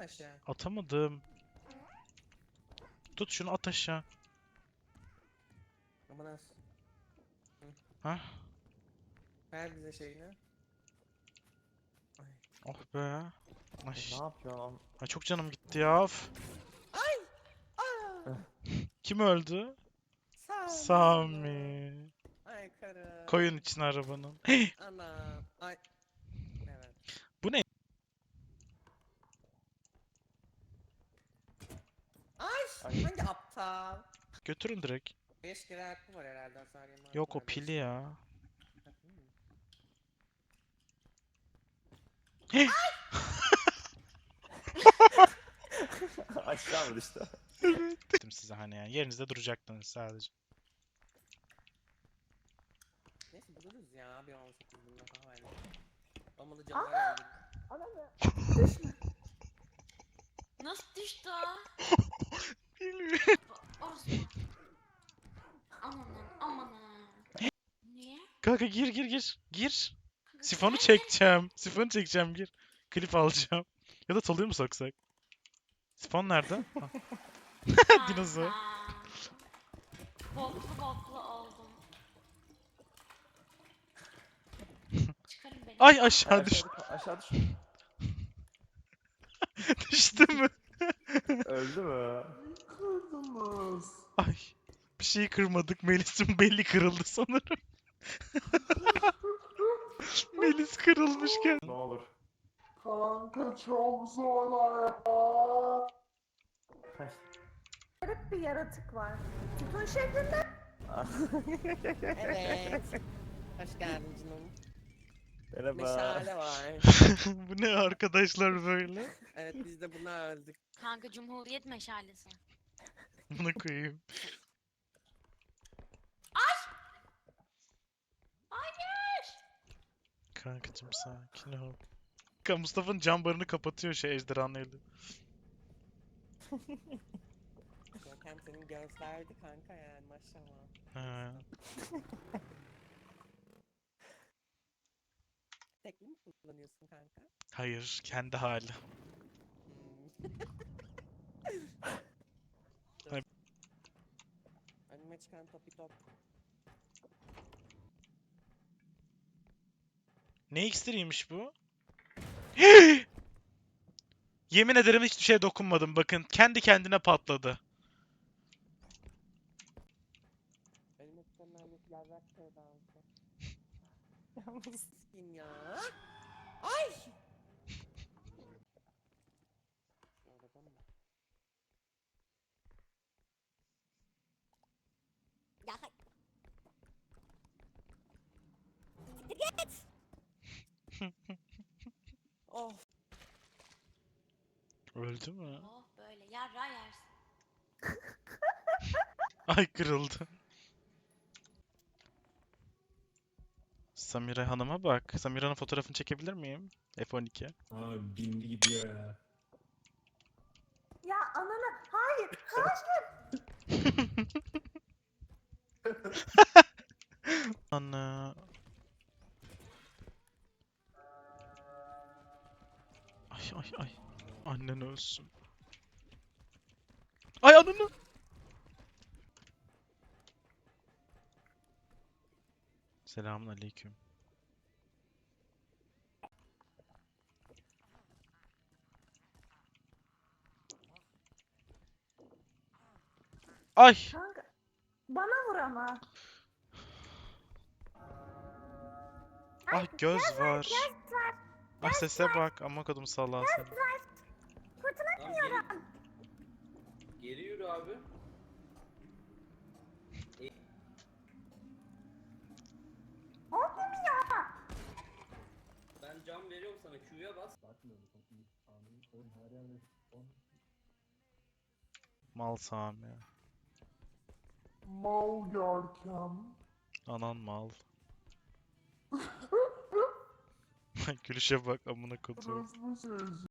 aşağı? Atamadım. Tut şunu at aşağı. Ama nasıl? Hah. Ver bize şeyini. Ay. Oh be. Ay, Ne yapıyorsun? ay çok canım gitti ya. Üf. Aa! Kim öldü? Sami. Sami. Ay karı. Koyun içine arabanın. Ana. Ay. Evet. Bu ne? Ay, Ay. Hangi aptal? Götürün direkt. 5 kere hakkı var herhalde hasar. Yok o var pili ya. Aşağı vur işte. Dedim size hani yani yerinizde duracaktınız sadece. Neyse buluruz ya bir 18 bunda daha iyi. Olmadı canına geldi. Nasıl düştü o? Orası. Amanın amanın. Niye? Kanka gir gir gir. Gir. Sifonu çekeceğim. Sifonu çekeceğim gir. Klip alacağım. Ya da toluyu mu soksak? Sifon nerede? Dinozor. Boklu boklu oldum. Çıkarın beni. Ay aşağı düş aşağı düş. düştü mü? Öldü mü? Bir şeyi kırmadık. Melis'in belli kırıldı sanırım. Melis kırılmışken. Ne olur. Kanka çok zor ya. Garip bir yaratık var. Sütun şeklinde. Evet. Hoş geldin canım. Merhaba. Meşale var. Bu ne arkadaşlar böyle? Evet biz de buna öldük. Kanka Cumhuriyet meşalesi. Buna koyayım. Hayır. Kankacım sakin ol. Kanka Mustafa'nın cam barını kapatıyor şey ejderhanın eli. Görkem senin gözlerdi kanka yani maşallah. He. Tekli mi kullanıyorsun kanka? Hayır, kendi hali. Hmm. Ay. Önüme çıkan topi top. Ne iksiriymiş bu? Yemin ederim hiçbir şeye dokunmadım bakın. Kendi kendine patladı. Ya. Ay! Of. Öldü mü? Oh böyle yarra yersin. Ay kırıldı. Samire Hanım'a bak. Samira'nın fotoğrafını çekebilir miyim? F12. Abi bindi gidiyor ya. Ya ananı. Hayır. Hayır. Ana. Ay ay ay. Annen ölsün. Ay ananı. Selamun aleyküm. Ay. Kanka. Bana vur ama. Ah göz var. Göz Ah sese bak. Amma kodum sallağı seni. Kurtulamıyorum. Geri yürü abi. Olmuyor. Ben cam veriyorum sana Q'ya bas. Mal Sami. Mal Görkem. Anan mal. Gülüşe bak amına şey.